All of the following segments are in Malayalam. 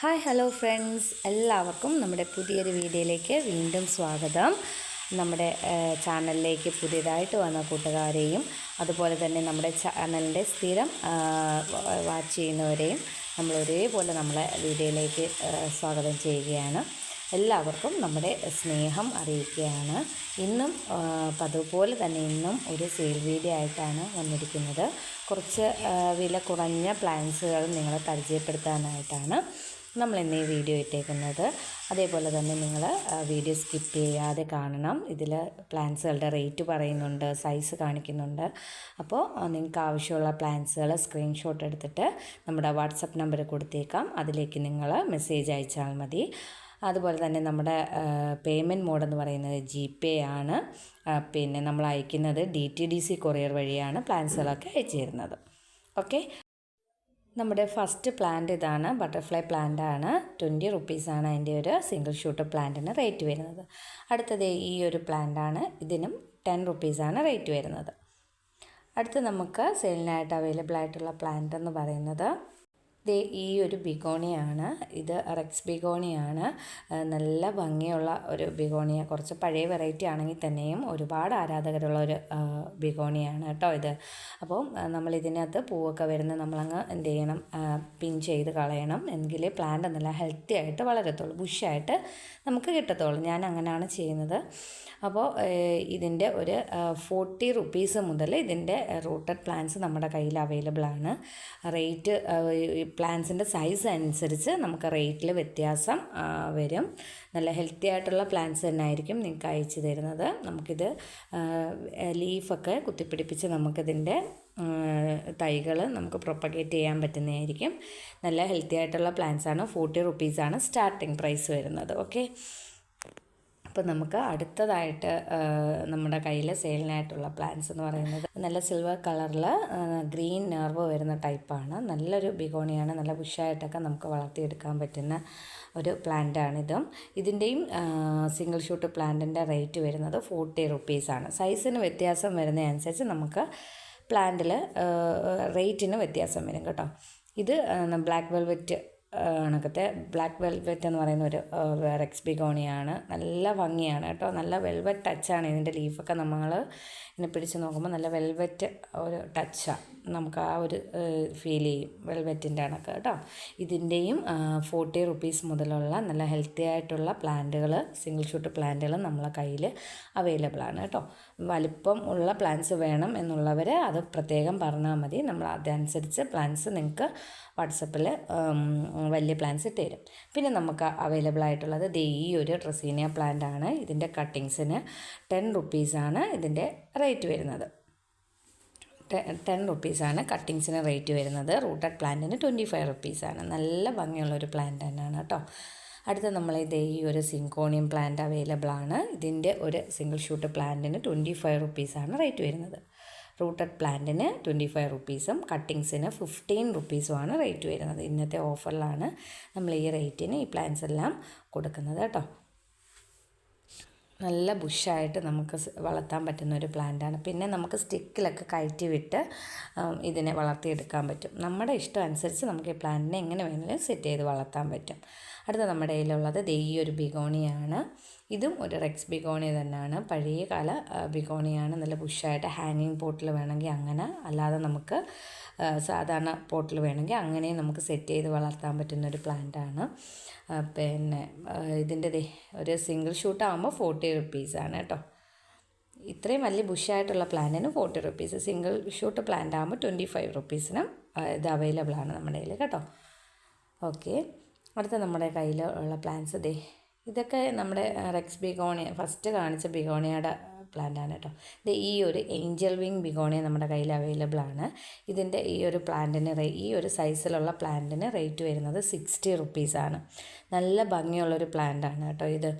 ഹായ് ഹലോ ഫ്രണ്ട്സ് എല്ലാവർക്കും നമ്മുടെ പുതിയൊരു വീഡിയോയിലേക്ക് വീണ്ടും സ്വാഗതം. നമ്മുടെ ചാനലിലേക്ക് പുതിയതായിട്ട് വന്ന കൂട്ടുകാരെയും അതുപോലെ തന്നെ നമ്മുടെ ചാനലിന്റെ സ്ഥിരം വാച്ച് ചെയ്യുന്നവരെയും നമ്മൾ ഒരേപോലെ നമ്മളെ വീഡിയോയിലേക്ക് സ്വാഗതം ചെയ്യുകയാണ്. എല്ലാവർക്കും നമ്മുടെ സ്നേഹം അറിയിക്കുകയാണ്. ഇന്നും അതുപോലെ തന്നെ ഇന്നും ഒരു സെയിൽ വീഡിയോ ആയിട്ടാണ് വന്നിരിക്കുന്നത്. കുറച്ച് വില കുറഞ്ഞ പ്ലാൻസുകൾ നിങ്ങളെ പരിചയപ്പെടുത്താനായിട്ടാണ് നമ്മൾ ഇന്ന് ഈ വീഡിയോ ഇട്ടേക്കുന്നത്. അതേപോലെ തന്നെ നിങ്ങൾ വീഡിയോ സ്കിപ്പ് ചെയ്യാതെ കാണണം. ഇതിൽ പ്ലാൻസുകളുടെ റേറ്റ് പറയുന്നുണ്ട് സൈസ് കാണിക്കുന്നുണ്ട്. അപ്പോൾ നിങ്ങൾക്ക് ആവശ്യമുള്ള പ്ലാൻസുകൾ സ്ക്രീൻഷോട്ട് എടുത്തിട്ട് നമ്മുടെ വാട്സപ്പ് നമ്പർ കൊടുത്തേക്കാം. അതിലേക്ക് നിങ്ങൾ മെസ്സേജ് അയച്ചാൽ മതി. അതുപോലെ തന്നെ നമ്മുടെ പേയ്മെന്റ് മോഡെന്ന് പറയുന്നത് ജി പേ ആണ്. പിന്നെ നമ്മൾ അയക്കുന്നത് D T D C courier വഴിയാണ് പ്ലാൻസുകളൊക്കെ അയച്ചു തരുന്നത് ഓക്കെ നമ്മുടെ ഫസ്റ്റ് പ്ലാന്റ് ഇതാണ് ബട്ടർഫ്ലൈ പ്ലാന്റ് ആണ്. ട്വന്റി റുപ്പീസാണ് അതിന്റെ ഒരു സിംഗിൾ ഷൂട്ട് പ്ലാന്റിന് റേറ്റ് വരുന്നത്. അടുത്തത് ഈ ഒരു പ്ലാന്റ് ആണ് ഇതിനും ടെൻ റുപ്പീസാണ് റേറ്റ് വരുന്നത്. അടുത്ത് നമുക്ക് സെയിലിനായിട്ട് അവൈലബിൾ ആയിട്ടുള്ള പ്ലാന്റ് എന്ന് പറയുന്നത് ദേ ഈ ഒരു ബിഗോണിയാണ്. ഇത് റെക്സ് ബിഗോണിയാണ്. നല്ല ഭംഗിയുള്ള ഒരു ബിഗോണിയ. കുറച്ച് പഴയ വെറൈറ്റി ആണെങ്കിൽ തന്നെയും ഒരുപാട് ആരാധകരുള്ള ഒരു ബിഗോണിയാണ് കേട്ടോ ഇത്. അപ്പോൾ നമ്മൾ ഇതിനകത്ത് പൂവൊക്കെ വരുന്ന നമ്മളങ്ങ് എന്ത് ചെയ്യണം പിൻ ചെയ്ത് കളയണം. എങ്കിലേ പ്ലാന്റ് നല്ല ഹെൽത്തി ആയിട്ട് വളരത്തുള്ളൂ. ബുഷായിട്ട് നമുക്ക് കിട്ടത്തുള്ളൂ. ഞാൻ അങ്ങനെയാണ് ചെയ്യുന്നത്. അപ്പോൾ ഇതിന്റെ ഒരു ഫോർട്ടി റുപ്പീസ് മുതൽ ഇതിന്റെ റൂട്ടഡ് പ്ലാന്റ്സ് നമ്മുടെ കയ്യിൽ അവൈലബിൾ ആണ്. റേറ്റ് പ്ലാന്റ്സിന്റെ സൈസ് അനുസരിച്ച് നമുക്ക് റേറ്റിൽ വ്യത്യാസം വരും. നല്ല ഹെൽത്തി ആയിട്ടുള്ള പ്ലാന്റ്സ് തന്നെ ആയിരിക്കും നിങ്ങൾക്ക് അയച്ചു തരുന്നത്. നമുക്കിത് ലീഫൊക്കെ കുത്തിപ്പിടിപ്പിച്ച് നമുക്കിതിന്റെ തൈകൾ നമുക്ക് പ്രൊപ്പഗേറ്റ് ചെയ്യാൻ പറ്റുന്നതായിരിക്കും. നല്ല ഹെൽത്തി ആയിട്ടുള്ള പ്ലാന്റ്സ് ആണ് ഫോർട്ടി റുപ്പീസാണ് സ്റ്റാർട്ടിങ് പ്രൈസ് വരുന്നത്. ഓക്കെ? അപ്പോൾ നമുക്ക് അടുത്തതായിട്ട് നമ്മുടെ കയ്യിൽ സെയിലിനായിട്ടുള്ള പ്ലാന്റ്സ് എന്ന് പറയുന്നത് നല്ല സിൽവർ കളറിൽ ഗ്രീൻ നെർവ് വരുന്ന ടൈപ്പാണ്. നല്ലൊരു ബിഗോണിയാണ് നല്ല ബുഷായിട്ടൊക്കെ നമുക്ക് വളർത്തിയെടുക്കാൻ പറ്റുന്ന ഒരു പ്ലാന്റാണിതും. ഇതിന്റെയും സിംഗിൾ ഷൂട്ട് പ്ലാന്റിന്റെ റേറ്റ് വരുന്നത് ഫോർട്ടി റുപ്പീസാണ്. സൈസിന് വ്യത്യാസം വരുന്നതനുസരിച്ച് നമുക്ക് പ്ലാന്റിൽ റേറ്റിന് വ്യത്യാസം വരും കേട്ടോ. ഇത് ബ്ലാക്ക് വെൽവെറ്റ് കണക്കത്തെ ബ്ലാക്ക് വെൽവെറ്റ് എന്ന് പറയുന്ന ഒരു റെക്സ് ബിഗോണിയാണ് നല്ല ഭംഗിയാണ് കേട്ടോ. നല്ല വെൽവെറ്റ് ടച്ചാണ് ഇതിന്റെ ലീഫൊക്കെ നമ്മൾ ഇങ്ങനെ പിടിച്ച് നോക്കുമ്പോൾ നല്ല വെൽവെറ്റ് ഒരു ടച്ചാണ് നമുക്ക് ആ ഒരു ഫീൽ ചെയ്യും. വെൽവെറ്റിന്റെ കണക്ക് കേട്ടോ. ഇതിന്റെയും ഫോർട്ടി റുപ്പീസ് മുതലുള്ള നല്ല ഹെൽത്തി ആയിട്ടുള്ള പ്ലാന്റുകൾ സിംഗിൾ ഷൂട്ട് പ്ലാന്റുകൾ നമ്മളെ കയ്യിൽ അവൈലബിൾ ആണ് കേട്ടോ. വലിപ്പം ഉള്ള പ്ലാന്റ്സ് വേണം എന്നുള്ളവർ അത് പ്രത്യേകം പറഞ്ഞാൽ മതി. നമ്മൾ അതനുസരിച്ച് പ്ലാന്റ്സ് നിങ്ങൾക്ക് വാട്സപ്പിൽ വലിയ പ്ലാന്റ്സ് തരും. പിന്നെ നമുക്ക് അവൈലബിൾ ആയിട്ടുള്ളത് ദേ ഈ ഒരു ഡ്രസീനിയ പ്ലാന്റ് ആണ്. ഇതിന്റെ കട്ടിങ്സിന് ടെൻ റുപ്പീസാണ് ഇതിന്റെ റേറ്റ് വരുന്നത്. ടെൻ റുപ്പീസാണ്. കട്ടിങ്സിന് റേറ്റ് വരുന്നത്. റൂട്ടഡ് പ്ലാന്റിന് ട്വന്റി ഫൈവ് റുപ്പീസാണ്. നല്ല ഭംഗിയുള്ളൊരു പ്ലാന്റ് തന്നെയാണ് കേട്ടോ അടുത്ത നമ്മൾ ഇതേ ഈ ഒരു സിങ്കോണിയം പ്ലാന്റ് അവൈലബിൾ ആണ്. ഇതിന്റെ ഒരു സിംഗിൾ ഷൂട്ട് പ്ലാന്റിന് ട്വന്റി ഫൈവ് റുപ്പീസാണ് റേറ്റ് വരുന്നത്. റൂട്ടഡ് പ്ലാന്റിന് ട്വന്റി ഫൈവ് റുപ്പീസും കട്ടിങ്സിന് ഫിഫ്റ്റീൻ റുപ്പീസുമാണ് റേറ്റ് വരുന്നത്. ഇന്നത്തെ ഓഫറിലാണ് നമ്മൾ ഈ റേറ്റിന് ഈ പ്ലാന്റ്സ് എല്ലാം കൊടുക്കുന്നത് കേട്ടോ നല്ല ബുഷായിട്ട് നമുക്ക് വളർത്താൻ പറ്റുന്ന ഒരു പ്ലാന്റാണ്. പിന്നെ നമുക്ക് സ്റ്റിക്കിലൊക്കെ കയറ്റി വിട്ട് ഇതിനെ വളർത്തിയെടുക്കാൻ പറ്റും. നമ്മുടെ ഇഷ്ടം അനുസരിച്ച് നമുക്ക് ഈ പ്ലാന്റിനെ എങ്ങനെ വേണമെങ്കിലും സെറ്റ് ചെയ്ത് വളർത്താൻ പറ്റും. അടുത്ത നമ്മുടെ കയ്യിലുള്ളത് ദേ ഈ ഒരു ബിഗോണിയാണ്. ഇതും ഒരു റെക്സ് ബിഗോണി തന്നെയാണ് പഴയ കാല ബിഗോണിയാണ്. നല്ല ബുഷായിട്ട് ഹാങ്ങിങ് പോട്ടിൽ വേണമെങ്കിൽ അങ്ങനെ അല്ലാതെ നമുക്ക് സാധാരണ പോട്ടിൽ വേണമെങ്കിൽ അങ്ങനെ നമുക്ക് സെറ്റ് ചെയ്ത് വളർത്താൻ പറ്റുന്ന ഒരു പ്ലാന്റാണ് പിന്നെ ഇതിന്റെ ഒരു സിംഗിൾ ഷൂട്ട് ആകുമ്പോൾ ഫോർട്ടി റുപ്പീസാണ് കേട്ടോ. ഇത്രയും വലിയ ബുഷായിട്ടുള്ള പ്ലാന്റിന് forty rupees single shoot plant ആകുമ്പോൾ ട്വന്റി ഫൈവ് റുപ്പീസിനും ഇത് അവൈലബിൾ ആണ് നമ്മുടെ കയ്യിൽ കേട്ടോ. ഓക്കെ അടുത്ത നമ്മുടെ കയ്യിൽ ഉള്ള പ്ലാന്റ്സ് ദേ ഇതൊക്കെ നമ്മുടെ റെക്സ് ബിഗോണിയ ഫസ്റ്റ് കാണിച്ച ബിഗോണിയയുടെ പ്ലാന്റ് ആണ് കേട്ടോ ഇത് ഈ ഒരു ഏഞ്ചൽ വിങ് ബിഗോണിയ നമ്മുടെ കയ്യിൽ അവൈലബിൾ ആണ്. ഇതിന്റെ ഈ ഒരു പ്ലാന്റിന് ഈ ഒരു സൈസിലുള്ള പ്ലാന്റിന് റേറ്റ് വരുന്നത് സിക്സ്റ്റി റുപ്പീസാണ് നല്ല ഭംഗിയുള്ളൊരു പ്ലാന്റ് ആണ് കേട്ടോ ഇത്.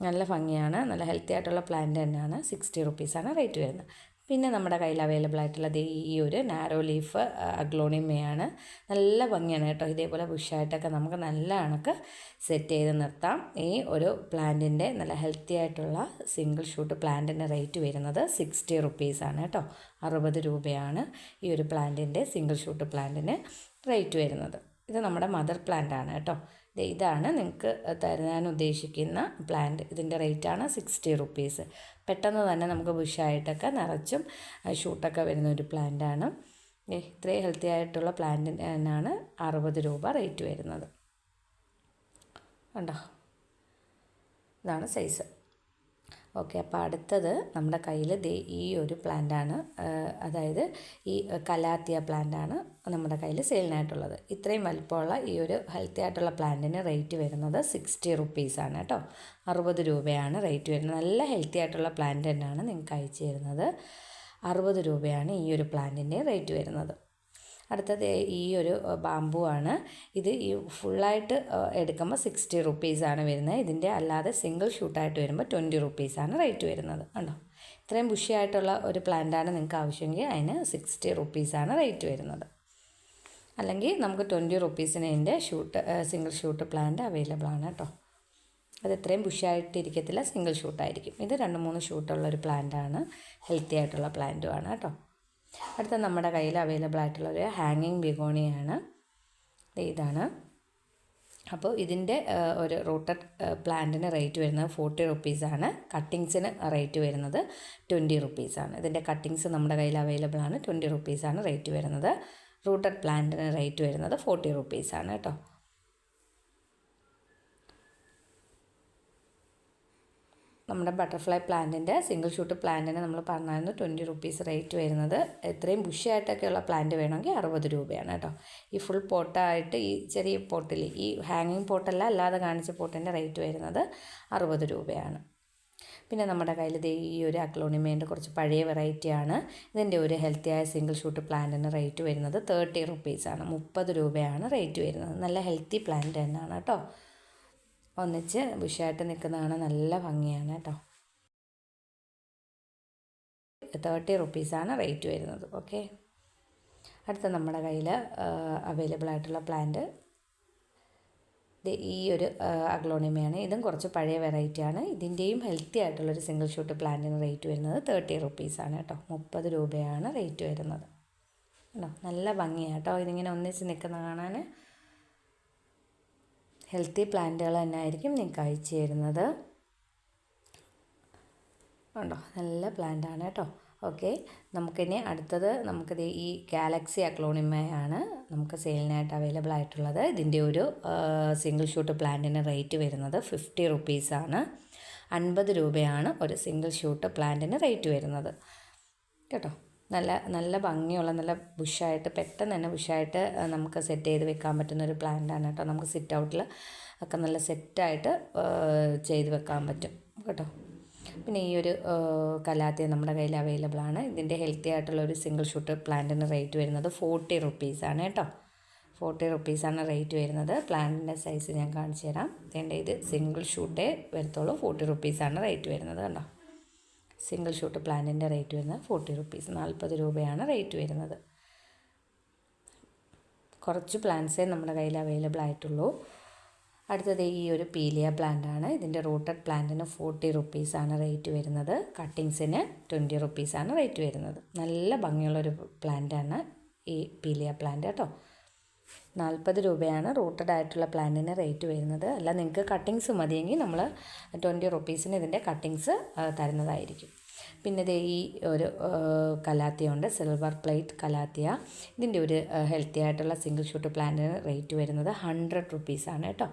നല്ല ഭംഗിയാണ് നല്ല ഹെൽത്തി ആയിട്ടുള്ള പ്ലാന്റ് തന്നെയാണ് സിക്സ്റ്റി റുപ്പീസാണ് റേറ്റ് വരുന്നത്. പിന്നെ നമ്മുടെ കയ്യിൽ അവൈലബിൾ ആയിട്ടുള്ളത് ഈ ഒരു നാരോ ലീഫ് അഗ്ലോണിമയാണ് നല്ല ഭംഗിയാണ് കേട്ടോ. ഇതേപോലെ ബുഷായിട്ടൊക്കെ നമുക്ക് നല്ല കണക്ക് സെറ്റ് ചെയ്ത് നിർത്താം. ഈ ഒരു പ്ലാന്റിന്റെ നല്ല ഹെൽത്തി ആയിട്ടുള്ള സിംഗിൾ ഷൂട്ട് പ്ലാന്റിന്റെ റേറ്റ് വരുന്നത് സിക്സ്റ്റി റുപ്പീസാണ് കേട്ടോ. അറുപത് രൂപയാണ് ഈ ഒരു പ്ലാന്റിന്റെ സിംഗിൾ ഷൂട്ട് പ്ലാന്റിന് റേറ്റ് വരുന്നത്. ഇത് നമ്മുടെ മദർ പ്ലാന്റ് ആണ് കേട്ടോ. ഇതാണ് നിങ്ങൾക്ക് തരാൻ ഉദ്ദേശിക്കുന്ന പ്ലാന്റ് ഇതിന്റെ റേറ്റാണ് സിക്സ്റ്റി റുപ്പീസ് പെട്ടെന്ന് തന്നെ നമുക്ക് ബുഷായിട്ടൊക്കെ നിറച്ചും ഷൂട്ടൊക്കെ വരുന്ന ഒരു പ്ലാന്റാണ് ഇത്രയും ഹെൽത്തി ആയിട്ടുള്ള പ്ലാന്റിനാണ് അറുപത് രൂപ റേറ്റ് വരുന്നത്. കണ്ടോ? ഇതാണ് സൈസ് ഓക്കെ അപ്പോൾ അടുത്തത് നമ്മുടെ കയ്യിൽ ദേ ഈ ഒരു പ്ലാന്റാണ്. അതായത് ഈ കലാത്തിയ പ്ലാന്റാണ് നമ്മുടെ കയ്യിൽ സെയിലിനായിട്ടുള്ളത്. ഇത്രയും വലിപ്പമുള്ള ഈ ഒരു ഹെൽത്തി ആയിട്ടുള്ള പ്ലാന്റിന് റേറ്റ് വരുന്നത് സിക്സ്റ്റി റുപ്പീസാണ് കേട്ടോ. അറുപത് രൂപയാണ് റേറ്റ് വരുന്നത്. നല്ല ഹെൽത്തി ആയിട്ടുള്ള പ്ലാന്റ് തന്നെയാണ് നിങ്ങൾക്ക് അയച്ചു തരുന്നത്. അറുപത് രൂപയാണ് ഈ ഒരു പ്ലാന്റിന്റെ റേറ്റ് വരുന്നത്. അടുത്തത് ഈ ഒരു ബാമ്പു ആണ്. ഇത് ഈ ഫുള്ളായിട്ട് എടുക്കുമ്പോൾ സിക്സ്റ്റി റുപ്പീസാണ് വരുന്നത്. ഇതിന്റെ അല്ലാതെ സിംഗിൾ ഷൂട്ടായിട്ട് വരുമ്പോൾ ട്വന്റി റുപ്പീസാണ് റേറ്റ് വരുന്നത് കണ്ടോ? ഇത്രയും ബുഷിയായിട്ടുള്ള ഒരു പ്ലാന്റാണ് നിങ്ങൾക്ക് ആവശ്യമെങ്കിൽ അതിന് സിക്സ്റ്റി റുപ്പീസാണ് റേറ്റ് വരുന്നത്. അല്ലെങ്കിൽ നമുക്ക് ട്വന്റി റുപ്പീസിന് അതിന്റെ shoot single shoot plant available ആണ് കേട്ടോ. അത് ഇത്രയും ബുഷായിട്ടിരിക്കത്തില്ല സിംഗിൾ ഷൂട്ടായിരിക്കും ഇത് രണ്ട് മൂന്ന് ഷൂട്ടുള്ള ഒരു പ്ലാന്റാണ് ഹെൽത്തി ആയിട്ടുള്ള പ്ലാന്റുമാണ് കേട്ടോ. അടുത്ത നമ്മുടെ കയ്യിൽ അവൈലബിൾ ആയിട്ടുള്ള ഒരു ഹാങ്ങിങ് ബിഗോണിയാണ് ഇതാണ്. അപ്പോൾ ഇതിന്റെ ഒരു റൂട്ടഡ് പ്ലാന്റിന് റേറ്റ് വരുന്നത് ഫോർട്ടി റുപ്പീസാണ് കട്ടിങ്സിന് റേറ്റ് വരുന്നത് ട്വന്റി റുപ്പീസാണ് ഇതിന്റെ കട്ടിങ്സ് നമ്മുടെ കയ്യിൽ അവൈലബിൾ ആണ്. ട്വന്റി റുപ്പീസാണ് റേറ്റ് വരുന്നത്. റൂട്ടഡ് പ്ലാന്റിന് റേറ്റ് വരുന്നത് ഫോർട്ടി റുപ്പീസാണ് കേട്ടോ. നമ്മുടെ ബട്ടർഫ്ലൈ പ്ലാന്റിന്റെ സിംഗിൾ ഷൂട്ട് പ്ലാന്റിന് നമ്മൾ പറഞ്ഞായിരുന്നു ട്വന്റി റുപ്പീസ് റേറ്റ് വരുന്നത്. എത്രയും ബുഷിയായിട്ടൊക്കെയുള്ള പ്ലാന്റ് വേണമെങ്കിൽ അറുപത് രൂപയാണ് കേട്ടോ. ഈ ഫുൾ പോട്ടായിട്ട് ഈ ചെറിയ പോട്ടിൽ ഈ ഹാങ്ങിങ് പോട്ടല്ല അല്ലാതെ കാണിച്ച പോട്ടിന്റെ റേറ്റ് വരുന്നത് അറുപത് രൂപയാണ്. പിന്നെ നമ്മുടെ കയ്യിൽ ഇത് ഈ ഒരു അക്ലോണിമേന്റെ കുറച്ച് പഴയ വെറൈറ്റിയാണ് ഇതിന്റെ ഒരു ഹെൽത്തിയായ സിംഗിൾ ഷൂട്ട് പ്ലാന്റിന് റേറ്റ് വരുന്നത് തേർട്ടി റുപ്പീസാണ് മുപ്പത് രൂപയാണ് റേറ്റ് വരുന്നത്. നല്ല ഹെൽത്തി പ്ലാന്റ് തന്നെയാണ് കേട്ടോ. ഒന്നിച്ച് ബുഷായിട്ട് നിൽക്കുന്നതാണ് നല്ല ഭംഗിയാണ് കേട്ടോ. തേർട്ടി റുപ്പീസാണ് റേറ്റ് വരുന്നത് ഓക്കെ. അടുത്ത നമ്മുടെ കയ്യിൽ അവൈലബിൾ ആയിട്ടുള്ള പ്ലാന്റ്. ഈ ഒരു അഗ്ലോണിമയാണ്. ഇതും കുറച്ച് പഴയ വെറൈറ്റിയാണ് ഇതിന്റെയും ഹെൽത്തി ആയിട്ടുള്ളൊരു സിംഗിൾ ഷൂട്ട് പ്ലാന്റിന് റേറ്റ് വരുന്നത് തേർട്ടി റുപ്പീസാണ് കേട്ടോ. മുപ്പത് രൂപയാണ് റേറ്റ് വരുന്നത്. കേട്ടോ നല്ല ഭംഗിയാണ് കേട്ടോ. ഇതിങ്ങനെ ഒന്നിച്ച് നിൽക്കുന്ന കാണാൻ. ഹെൽത്തി പ്ലാന്റുകൾ തന്നെ ആയിരിക്കും നിങ്ങൾക്ക് അയച്ചു തരുന്നത്. ഉണ്ടോ നല്ല പ്ലാന്റാണ് കേട്ടോ. ഓക്കെ. നമുക്കിനി അടുത്തത് നമുക്കിത് ഈ ഗാലക്സി അക്ലോണിമയാണ് നമുക്ക് സെയിലിനായിട്ട് അവൈലബിൾ ആയിട്ടുള്ളത് ഇതിന്റെ ഒരു സിംഗിൾ ഷൂട്ട് പ്ലാന്റിന് റേറ്റ് വരുന്നത് ഫിഫ്റ്റി റുപ്പീസാണ്. അൻപത് രൂപയാണ് ഒരു സിംഗിൾ ഷൂട്ട് പ്ലാന്റിന് റേറ്റ് വരുന്നത്. കേട്ടോ? നല്ല നല്ല ഭംഗിയുള്ള നല്ല ബുഷായിട്ട് പെട്ടെന്ന് തന്നെ ബുഷായിട്ട് നമുക്ക് സെറ്റ് ചെയ്ത് വെക്കാൻ പറ്റുന്ന ഒരു പ്ലാന്റാണ് കേട്ടോ. നമുക്ക് സിറ്റ് ഔട്ടിൽ ഒക്കെ നല്ല സെറ്റായിട്ട് ചെയ്ത് വെക്കാൻ പറ്റും കേട്ടോ. പിന്നെ ഈ ഒരു കലാത്തിയ നമ്മുടെ കയ്യിൽ അവൈലബിൾ ആണ്. ഇതിന്റെ ഹെൽത്തി ആയിട്ടുള്ള ഒരു സിംഗിൾ ഷൂട്ട് പ്ലാന്റിന് റേറ്റ് വരുന്നത് ഫോർട്ടി റുപ്പീസാണ് കേട്ടോ. ഫോർട്ടി റുപ്പീസാണ് റേറ്റ് വരുന്നത്. പ്ലാന്റിന്റെ സൈസ് ഞാൻ കാണിച്ചു തരാം. ഇതിന്റെ ഇത് സിംഗിൾ ഷൂട്ടേ വരത്തുള്ളൂ. ഫോർട്ടി റുപ്പീസാണ് റേറ്റ് വരുന്നത് കണ്ടോ സിംഗിൾ ഷൂട്ട് പ്ലാന്റിന്റെ റേറ്റ് വരുന്നത് ഫോർട്ടി റുപ്പീസ് നാൽപ്പത് രൂപയാണ് റേറ്റ് വരുന്നത്. കുറച്ച് പ്ലാന്റ്സേ നമ്മുടെ കയ്യിൽ അവൈലബിൾ ആയിട്ടുള്ളൂ. അടുത്തത് ഈ ഒരു പീലിയ പ്ലാന്റ് ആണ്. ഇതിന്റെ റൂട്ടഡ് പ്ലാന്റിന് ഫോർട്ടി റുപ്പീസാണ് റേറ്റ് വരുന്നത്. കട്ടിങ്സിന് ട്വന്റി റുപ്പീസാണ് റേറ്റ് വരുന്നത്. നല്ല ഭംഗിയുള്ളൊരു പ്ലാന്റാണ് ഈ പീലിയ പ്ലാന്റ് കേട്ടോ. നാൽപ്പത് രൂപയാണ് റൂട്ടഡ് ആയിട്ടുള്ള പ്ലാന്റിന് റേറ്റ് വരുന്നത്. അല്ല നിങ്ങൾക്ക് കട്ടിങ്സ് മതിയെങ്കിൽ നമ്മൾ ട്വന്റി റുപ്പീസിന് ഇതിന്റെ കട്ടിങ്സ് തരുന്നതായിരിക്കും. പിന്നെ ദേ ഈ ഒരു കലാത്തിയ ഉണ്ട് സിൽവർ പ്ലേറ്റ് കലാത്തിയ. ഇതിന്റെ ഒരു ഹെൽത്തി ആയിട്ടുള്ള സിംഗിൾ ഷൂട്ട് പ്ലാന്റിന് റേറ്റ് വരുന്നത് ഹൺഡ്രഡ് റുപ്പീസാണ് കേട്ടോ.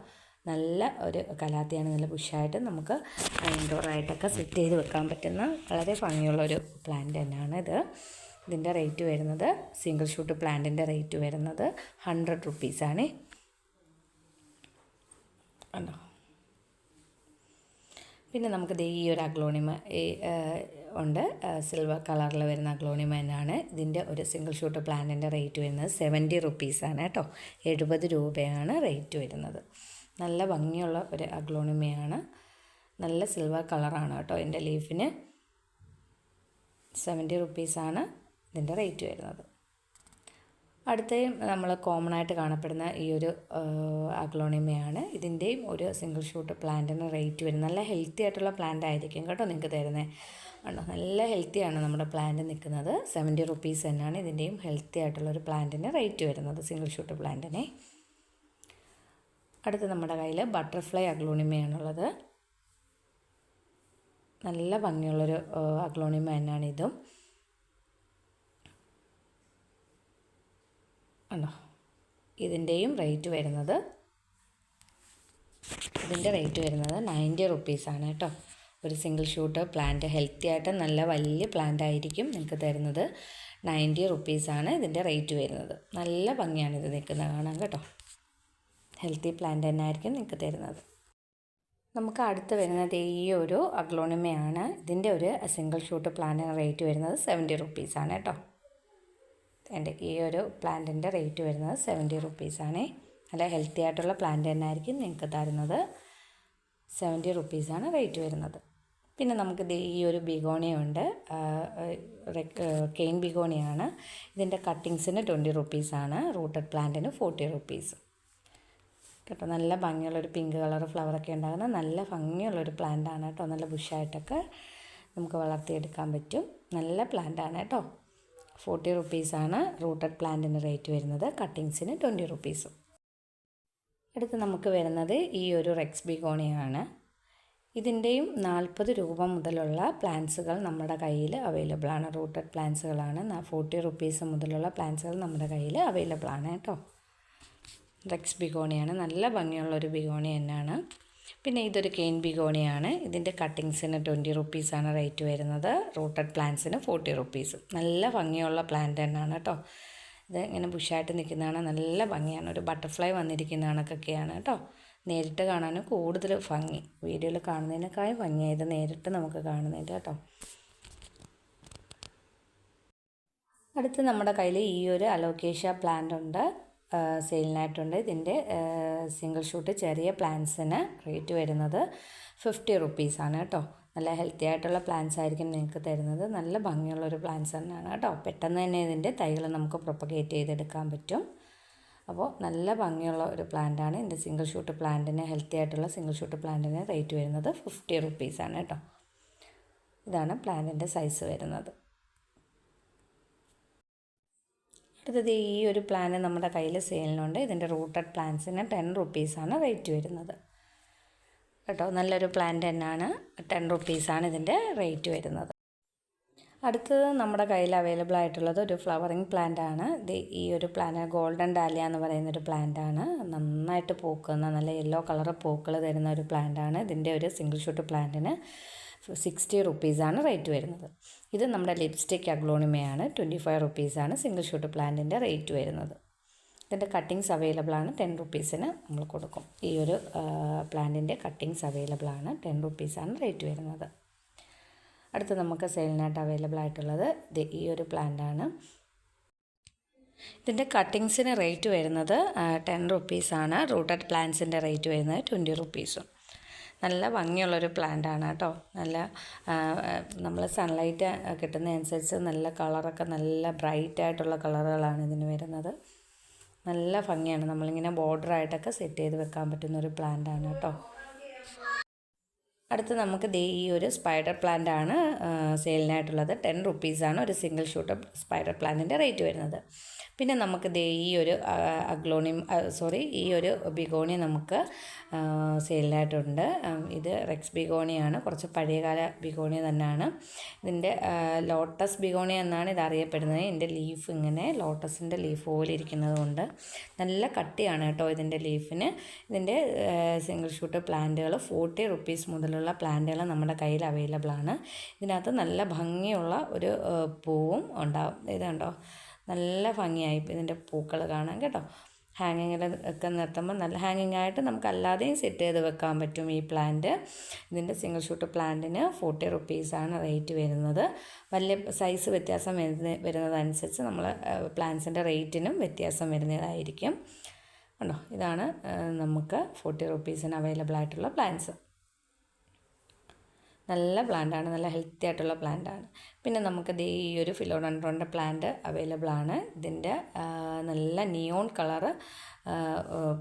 നല്ല ഒരു കലാത്തിയാണ് നല്ല ബുഷായിട്ട് നമുക്ക് ഇൻഡോറായിട്ടൊക്കെ സെറ്റ് ചെയ്ത് വെക്കാൻ പറ്റുന്ന വളരെ ഭംഗിയുള്ള ഒരു പ്ലാന്റ് തന്നെയാണ് ഇത് ഇതിന്റെ റേറ്റ് വരുന്നത് സിംഗിൾ ഷൂട്ട് പ്ലാന്റിന്റെ റേറ്റ് വരുന്നത് ഹൺഡ്രഡ് റുപ്പീസാണേ കണ്ടോ? പിന്നെ നമുക്ക് ദേ ഈ ഒരു അഗ്ലോണിമ ഉണ്ട്. സിൽവർ കളറിൽ വരുന്ന അഗ്ലോണിമ തന്നെയാണ് ഇതിന്റെ ഒരു സിംഗിൾ ഷൂട്ട് പ്ലാന്റിന്റെ റേറ്റ് വരുന്നത് സെവന്റി റുപ്പീസാണ് കേട്ടോ. എഴുപത് രൂപയാണ് റേറ്റ് വരുന്നത്. നല്ല ഭംഗിയുള്ള ഒരു അഗ്ലോണിമയാണ്. നല്ല സിൽവർ കളറാണ് കേട്ടോ. എന്റെ ലീഫിന് സെവന്റി റുപ്പീസാണ് ഇതിന്റെ റേറ്റ് വരുന്നത്. അടുത്തയും നമ്മൾ കോമൺ ആയിട്ട് കാണപ്പെടുന്ന ഈ ഒരു അഗ്ലോണിമയാണ് ഇതിന്റെയും ഒരു സിംഗിൾ ഷൂട്ട് പ്ലാന്റിന് റേറ്റ് വരും. നല്ല ഹെൽത്തി ആയിട്ടുള്ള പ്ലാന്റ് ആയിരിക്കും കേട്ടോ നിങ്ങൾക്ക് തരുന്നത് കണ്ടോ നല്ല ഹെൽത്തിയാണ് നമ്മുടെ പ്ലാന്റ് നിൽക്കുന്നത്. സെവന്റി റുപ്പീസ് തന്നെയാണ് ഇതിന്റെയും ഹെൽത്തി ആയിട്ടുള്ള ഒരു പ്ലാന്റിന് റേറ്റ് വരുന്നത് സിംഗിൾ ഷൂട്ട് പ്ലാന്റിനെ അടുത്ത് നമ്മുടെ കയ്യിൽ ബട്ടർഫ്ലൈ അഗ്ലോണിമയാണുള്ളത് നല്ല ഭംഗിയുള്ളൊരു അഗ്ലോണിമ തന്നെയാണ് ഇതും. ആണോ? ഇതിന്റെയും റേറ്റ് വരുന്നത് ഇതിന്റെ റേറ്റ് വരുന്നത് നയന്റി റുപ്പീസാണ് കേട്ടോ. ഒരു സിംഗിൾ ഷൂട്ട് പ്ലാന്റ് ഹെൽത്തി ആയിട്ട് നല്ല വലിയ പ്ലാന്റ് ആയിരിക്കും നിങ്ങൾക്ക് തരുന്നത്. നയന്റി റുപ്പീസാണ് ഇതിന്റെ റേറ്റ് വരുന്നത്. നല്ല ഭംഗിയാണ് ഇത് നിൽക്കുന്നത് കാണാൻ കേട്ടോ. ഹെൽത്തി പ്ലാന്റ് തന്നെ ആയിരിക്കും നിങ്ങൾക്ക് തരുന്നത്. നമുക്ക് അടുത്ത് വരുന്നത് ഈ ഒരു അഗ്ലോണിമയാണ്. ഇതിന്റെ ഒരു സിംഗിൾ ഷൂട്ട് പ്ലാന്റിന് റേറ്റ് വരുന്നത് സെവന്റി റുപ്പീസാണ് കേട്ടോ. എന്റെ ഈ ഒരു പ്ലാന്റിന്റെ റേറ്റ് വരുന്നത് സെവന്റി റുപ്പീസാണേ നല്ല ഹെൽത്തി ആയിട്ടുള്ള പ്ലാന്റ് തന്നെ ആയിരിക്കും നിങ്ങൾക്ക് തരുന്നത്. സെവന്റി റുപ്പീസാണ് റേറ്റ് വരുന്നത്. പിന്നെ നമുക്ക് ഈ ഒരു ബിഗോണിയുണ്ട്. കെയിൻ ബിഗോണിയാണ്. ഇതിന്റെ കട്ടിങ്സിന് ട്വന്റി റുപ്പീസാണ് റൂട്ടഡ് പ്ലാന്റിന് ഫോർട്ടി റുപ്പീസ്. കേട്ടോ നല്ല ഭംഗിയുള്ളൊരു പിങ്ക് കളർ ഫ്ലവറൊക്കെ ഉണ്ടാകുന്ന നല്ല ഭംഗിയുള്ളൊരു പ്ലാന്റാണ് കേട്ടോ. നല്ല ബുഷായിട്ടൊക്കെ നമുക്ക് വളർത്തിയെടുക്കാൻ പറ്റും. നല്ല പ്ലാന്റാണ് കേട്ടോ. ഫോർട്ടി റുപ്പീസാണ് റൂട്ടഡ് പ്ലാന്റിന് റേറ്റ് വരുന്നത്. കട്ടിങ്സിന് ട്വന്റി റുപ്പീസും. അടുത്ത് നമുക്ക് വരുന്നത് ഈ ഒരു റെക്സ് ബിഗോണിയാണ് ഇതിന്റെയും നാൽപ്പത് രൂപ മുതലുള്ള പ്ലാൻസുകൾ നമ്മുടെ കയ്യിൽ അവൈലബിൾ ആണ്. റൂട്ടഡ് പ്ലാൻസുകളാണ് ഫോർട്ടി റുപ്പീസ് മുതലുള്ള പ്ലാൻസുകൾ നമ്മുടെ കയ്യിൽ അവൈലബിൾ ആണ് കേട്ടോ. റെക്സ് ബിഗോണിയാണ് നല്ല ഭംഗിയുള്ളൊരു ബിഗോണി തന്നെയാണ്. പിന്നെ ഇതൊരു കെയിൻ ബിഗോണിയാണ്. ഇതിന്റെ കട്ടിങ്സിന് ട്വന്റി റുപ്പീസാണ് റേറ്റ് വരുന്നത്. റൂട്ടഡ് പ്ലാന്റ്സിന് ഫോർട്ടി റുപ്പീസ് നല്ല ഭംഗിയുള്ള പ്ലാന്റ് തന്നെയാണ് കേട്ടോ ഇത് ഇങ്ങനെ ബുഷായിട്ട് നിൽക്കുന്നതാണ്. നല്ല ഭംഗിയാണ്. ഒരു ബട്ടർഫ്ലൈ വന്നിരിക്കുന്ന കണക്കൊക്കെയാണ് കേട്ടോ നേരിട്ട് കാണാൻ കൂടുതൽ ഭംഗി. വീഡിയോയിൽ കാണുന്നതിനേക്കാളും ഭംഗിയായത് നേരിട്ട് നമുക്ക് കാണുന്നതിന്റെ കേട്ടോ അടുത്ത് നമ്മുടെ കയ്യിൽ ഈ ഒരു അലോക്കേഷ്യ പ്ലാന്റ് ഉണ്ട്. സെയിലിനായിട്ടുണ്ട്. ഇതിന്റെ സിംഗിൾ ഷൂട്ട് ചെറിയ പ്ലാന്റ്സിന് റേറ്റ് വരുന്നത് ഫിഫ്റ്റി റുപ്പീസാണ് കേട്ടോ. നല്ല ഹെൽത്തി ആയിട്ടുള്ള പ്ലാന്റ്സ് ആയിരിക്കും നിങ്ങൾക്ക് തരുന്നത്. നല്ല ഭംഗിയുള്ളൊരു പ്ലാന്റ്സ് തന്നെയാണ് കേട്ടോ. പെട്ടെന്ന് തന്നെ ഇതിന്റെ തൈകൾ നമുക്ക് പ്രൊപ്പഗേറ്റ് ചെയ്തെടുക്കാൻ പറ്റും. അപ്പോൾ നല്ല ഭംഗിയുള്ള ഒരു പ്ലാന്റാണ് ഇതിന്റെ സിംഗിൾ ഷൂട്ട് പ്ലാന്റിന് ഹെൽത്തി ആയിട്ടുള്ള സിംഗിൾ ഷൂട്ട് പ്ലാന്റിന് റേറ്റ് വരുന്നത് ഫിഫ്റ്റി റുപ്പീസാണ് കേട്ടോ. ഇതാണ് പ്ലാന്റിന്റെ സൈസ് വരുന്നത്. അടുത്തത് ഈ ഒരു പ്ലാന് നമ്മുടെ കയ്യിൽ സെയിലിനുണ്ട് ഇതിന്റെ റൂട്ടഡ് പ്ലാൻസിന് ടെൻ റുപ്പീസാണ് റേറ്റ് വരുന്നത്. കേട്ടോ നല്ലൊരു പ്ലാന്റ് തന്നെയാണ് ടെൻ റുപ്പീസാണ് ഇതിന്റെ റേറ്റ് വരുന്നത്. അടുത്തത് നമ്മുടെ കയ്യിൽ അവൈലബിൾ ആയിട്ടുള്ളത് ഒരു ഫ്ലവറിങ് പ്ലാന്റ് ആണ്. ഇത് ഈ ഒരു പ്ലാന്റ് ഗോൾഡൻ ഡാലിയ എന്ന് പറയുന്ന ഒരു പ്ലാന്റ് ആണ്. നന്നായിട്ട് പൂക്കുന്ന നല്ല യെല്ലോ കളർ പൂക്കൾ തരുന്ന ഒരു പ്ലാന്റ് ആണ്. ഇതിന്റെ ഒരു സിംഗിൾ ഷൂട്ട് പ്ലാന്റിന് സിക്സ്റ്റി റുപ്പീസാണ് റേറ്റ് വരുന്നത്. ഇത് നമ്മുടെ ലിപ്സ്റ്റിക് അഗ്ലോണിമയാണ്. ട്വന്റി ഫൈവ് റുപ്പീസാണ് സിംഗിൾ ഷൂട്ട് പ്ലാന്റിന്റെ റേറ്റ് വരുന്നത്. ഇതിന്റെ കട്ടിങ്സ് അവൈലബിൾ ആണ് ടെൻ റുപ്പീസിന് നമ്മൾ കൊടുക്കും. ഈ ഒരു പ്ലാന്റിന്റെ കട്ടിങ്സ് അവൈലബിൾ ആണ് ടെൻ റുപ്പീസാണ് റേറ്റ് വരുന്നത്. അടുത്ത് നമുക്ക് സെയിലിനായിട്ട് അവൈലബിൾ ആയിട്ടുള്ളത് ഇത് ഈ ഒരു പ്ലാന്റാണ്. ഇതിന്റെ കട്ടിങ്സിന് റേറ്റ് വരുന്നത് ടെൻ റുപ്പീസാണ്. റൂട്ടഡ് പ്ലാന്റ്സിന്റെ റേറ്റ് വരുന്നത് ട്വന്റി റുപ്പീസും. നല്ല ഭംഗിയുള്ളൊരു ആണ് കേട്ടോ. നല്ല നമ്മൾ സൺലൈറ്റ് കിട്ടുന്നതനുസരിച്ച് നല്ല കളറൊക്കെ നല്ല ബ്രൈറ്റായിട്ടുള്ള കളറുകളാണ് ഇതിന് വരുന്നത്. നല്ല ഭംഗിയാണ്. നമ്മളിങ്ങനെ ബോർഡറായിട്ടൊക്കെ സെറ്റ് ചെയ്ത് വെക്കാൻ പറ്റുന്ന ഒരു പ്ലാന്റാണ് കേട്ടോ. അടുത്ത് നമുക്ക് ദേ ഈ ഒരു സ്പൈഡർ പ്ലാന്റ് ആണ് സെയിലിനായിട്ടുള്ളത് ടെൻ റുപ്പീസാണ് ഒരു സിംഗിൾ ഷൂട്ട് സ്പൈഡർ പ്ലാന്റിന്റെ റേറ്റ് വരുന്നത്. പിന്നെ നമുക്ക് ദേ ഈ ഒരു അഗ്ലോണിയം സോറി ഈ ഒരു ബിഗോണി നമുക്ക് സെയിലിനായിട്ടുണ്ട്. ഇത് റെക്സ് ബിഗോണിയാണ്. കുറച്ച് പഴയകാല ബിഗോണി തന്നെയാണ്. ഇതിന്റെ ലോട്ടസ് ബിഗോണി എന്നാണ് ഇത് അറിയപ്പെടുന്നത്. ഇതിന്റെ ലീഫ് ഇങ്ങനെ ലോട്ടസിന്റെ ലീഫ് പോലെ ഇരിക്കുന്നത് കൊണ്ട് നല്ല കട്ടിയാണ് കേട്ടോ ഇതിന്റെ ലീഫിന്. ഇതിന്റെ സിംഗിൾ ഷൂട്ട് പ്ലാന്റുകൾ ഫോർട്ടി റുപ്പീസ് മുതലുള്ള പ്ലാന്റുകൾ നമ്മുടെ കയ്യിൽ അവൈലബിൾ ആണ് ഇതിനകത്ത് നല്ല ഭംഗിയുള്ള ഒരു പൂവും ഉണ്ടാവും. ഇതുണ്ടോ നല്ല ഭംഗിയായി ഇതിന്റെ പൂക്കൾ കാണാൻ കേട്ടോ. ഹാങ്ങിങ്ങിൽ ഒക്കെ നിർത്തുമ്പോൾ നല്ല ഹാങ്ങിങ് ആയിട്ട് നമുക്ക് അല്ലാതെയും സെറ്റ് ചെയ്ത് വെക്കാൻ പറ്റും ഈ പ്ലാന്റ് ഇതിന്റെ സിംഗിൾ ഷൂട്ട് പ്ലാന്റിന് ഫോർട്ടി റുപ്പീസാണ് റേറ്റ് വരുന്നത്. വലിയ സൈസ് വ്യത്യാസം വരുന്ന വരുന്നതനുസരിച്ച് നമ്മൾ പ്ലാന്റ്സിന്റെ റേറ്റിനും വ്യത്യാസം വരുന്നതായിരിക്കും. ഉണ്ടോ ഇതാണ് നമുക്ക് ഫോർട്ടി റുപ്പീസിന് അവൈലബിൾ ആയിട്ടുള്ള പ്ലാന്റ്സ് നല്ല പ്ലാന്റാണ് നല്ല ഹെൽത്തി ആയിട്ടുള്ള പ്ലാന്റാണ് പിന്നെ നമുക്ക് ഈ ഒരു ഫിലോഡൻഡ്രോന്റെ പ്ലാന്റ് അവൈലബിൾ ആണ്. ഇതിന്റെ നല്ല നിയോൺ കളറ്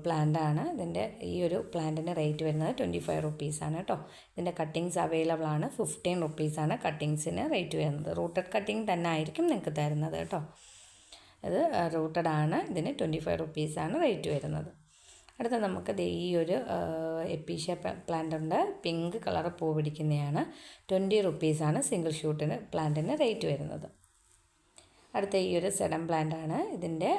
പ്ലാന്റാണ് ഇതിന്റെ ഈ ഒരു പ്ലാന്റിന്റെ റേറ്റ് വരുന്നത് ട്വന്റി ഫൈവ് റുപ്പീസാണ് കേട്ടോ. ഇതിന്റെ കട്ടിങ്സ് അവൈലബിൾ ആണ്. ഫിഫ്റ്റീൻ റുപ്പീസാണ് കട്ടിങ്സിന് റേറ്റ് വരുന്നത്. റൂട്ടഡ് കട്ടിങ് തന്നെ ആയിരിക്കും നിങ്ങൾക്ക് തരുന്നത് കേട്ടോ. ഇത് റൂട്ടഡ് ആണ്. ഇതിന് ട്വന്റി ഫൈവ് റുപ്പീസാണ് റേറ്റ് വരുന്നത്. അടുത്ത നമുക്ക് ദേ ഈ ഒരു എപ്പീഷ്യ പ്ലാന്റ് ഉണ്ട് പിങ്ക് കളർ പൂ പിടിക്കുന്നതാണ് ട്വന്റി റുപ്പീസാണ് സിംഗിൾ ഷൂട്ടിന് പ്ലാന്റിന് റേറ്റ് വരുന്നത്. അടുത്ത ഈ ഒരു സെഡം ആണ് ഇതിന്റെ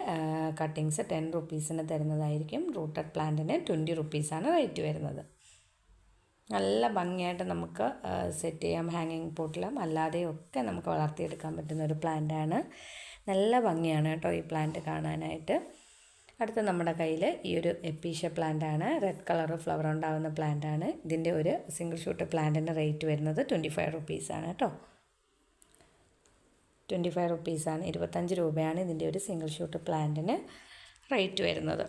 കട്ടിങ്സ് ടെൻ റുപ്പീസിന് തരുന്നതായിരിക്കും. റൂട്ടഡ് പ്ലാന്റിന് ട്വന്റി റുപ്പീസാണ് റേറ്റ് വരുന്നത്. നല്ല ഭംഗിയായിട്ട് നമുക്ക് സെറ്റ് ചെയ്യാം. ഹാങ്ങിങ് പോട്ടിലും അല്ലാതെയും ഒക്കെ നമുക്ക് വളർത്തിയെടുക്കാൻ പറ്റുന്ന ഒരു പ്ലാന്റാണ്. നല്ല ഭംഗിയാണ് കേട്ടോ ഈ പ്ലാന്റ് കാണാനായിട്ട്. അടുത്ത നമ്മുടെ കയ്യിൽ ഈ ഒരു എപ്പീഷ്യ ആണ്. റെഡ് കളർ ഫ്ലവർ ഉണ്ടാകുന്ന ആണ്. ഇതിന്റെ ഒരു സിംഗിൾ ഷൂട്ട് പ്ലാന്റിന്റെ റേറ്റ് വരുന്നത് ട്വന്റി ഫൈവ് റുപ്പീസാണ് കേട്ടോ. ട്വന്റി ഫൈവ് റുപ്പീസാണ് ഇരുപത്തഞ്ച് രൂപയാണ് ഇതിന്റെ ഒരു സിംഗിൾ ഷൂട്ട് പ്ലാന്റിന് റേറ്റ് വരുന്നത്.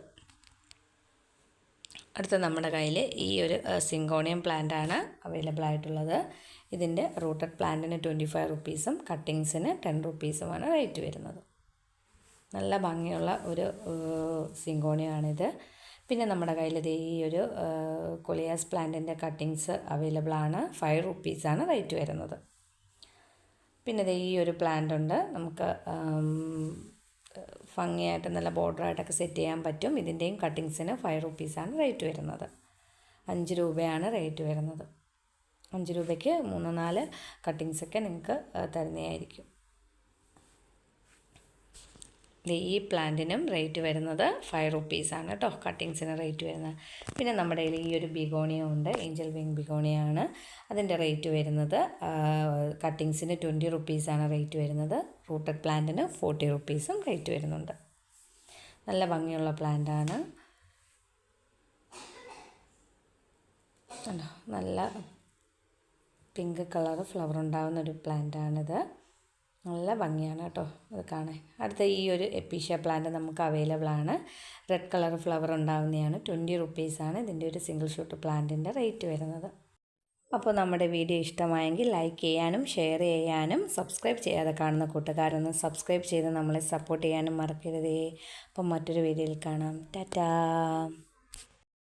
അടുത്ത നമ്മുടെ കയ്യിൽ ഈ ഒരു സിങ്കോണിയം ആണ് അവൈലബിൾ ആയിട്ടുള്ളത്. ഇതിന്റെ റൂട്ടഡ് പ്ലാന്റിന് ട്വന്റി ഫൈവ് റുപ്പീസും കട്ടിങ്സിന് ടെൻ റുപ്പീസുമാണ് റേറ്റ് വരുന്നത്. നല്ല ഭംഗിയുള്ള ഒരു സിങ്കോണിയാണിത്. പിന്നെ നമ്മുടെ കയ്യിൽ ഇത് ഈ ഒരു കൊളിയാസ് പ്ലാന്റിന്റെ കട്ടിങ്സ് അവൈലബിൾ ആണ്. ഫൈവ് റുപ്പീസാണ് റേറ്റ് വരുന്നത്. പിന്നെ ഇത് ഈ ഒരു പ്ലാന്റ് ഉണ്ട്. നമുക്ക് ഭംഗിയായിട്ട് നല്ല ബോർഡറായിട്ടൊക്കെ സെറ്റ് ചെയ്യാൻ പറ്റും. ഇതിന്റെയും കട്ടിങ്സിന് ഫൈവ് റുപ്പീസാണ് റേറ്റ് വരുന്നത്. അഞ്ച് രൂപയാണ് റേറ്റ് വരുന്നത്. അഞ്ച് രൂപയ്ക്ക് മൂന്ന് നാല് കട്ടിങ്സൊക്കെ നിങ്ങൾക്ക് തരുന്നതായിരിക്കും. ഈ പ്ലാന്റിനും റേറ്റ് വരുന്നത് ഫൈവ് റുപ്പീസാണ് കേട്ടോ കട്ടിങ്സിന് റേറ്റ് വരുന്നത്. പിന്നെ നമ്മുടെ കയ്യിൽ ഈ ഒരു ബിഗോണിയ ഉണ്ട്. ഏഞ്ചൽ വിങ് ബിഗോണിയാണ്. അതിന്റെ റേറ്റ് വരുന്നത് കട്ടിങ്സിന് ട്വന്റി റുപ്പീസാണ് റേറ്റ് വരുന്നത്. റൂട്ടഡ് പ്ലാന്റിന് ഫോർട്ടി റുപ്പീസും റേറ്റ് വരുന്നുണ്ട്. നല്ല ഭംഗിയുള്ള പ്ലാന്റാണ് നല്ല പിങ്ക് കളർ ഫ്ലവർ ഉണ്ടാകുന്ന ഒരു പ്ലാന്റാണിത് നല്ല ഭംഗിയാണ് കേട്ടോ അത് കാണാൻ. അടുത്ത ഈ ഒരു എപ്പീഷ്യ പ്ലാന്റ് നമുക്ക് അവൈലബിൾ ആണ്. റെഡ് കളർ ഫ്ലവർ ഉണ്ടാകുന്നതാണ് ട്വന്റി റുപ്പീസാണ് ഇതിന്റെ ഒരു സിംഗിൾ ഷൂട്ട് പ്ലാന്റിന്റെ റേറ്റ് വരുന്നത്. അപ്പോൾ നമ്മുടെ വീഡിയോ ഇഷ്ടമായെങ്കിൽ ലൈക്ക് ചെയ്യാനും ഷെയർ ചെയ്യാനും സബ്സ്ക്രൈബ് ചെയ്യാതെ കാണുന്ന കൂട്ടുകാരൊന്ന് സബ്സ്ക്രൈബ് ചെയ്ത് നമ്മളെ സപ്പോർട്ട് ചെയ്യാനും മറക്കരുതേ. അപ്പം മറ്റൊരു വീഡിയോയിൽ കാണാം. ടാറ്റാ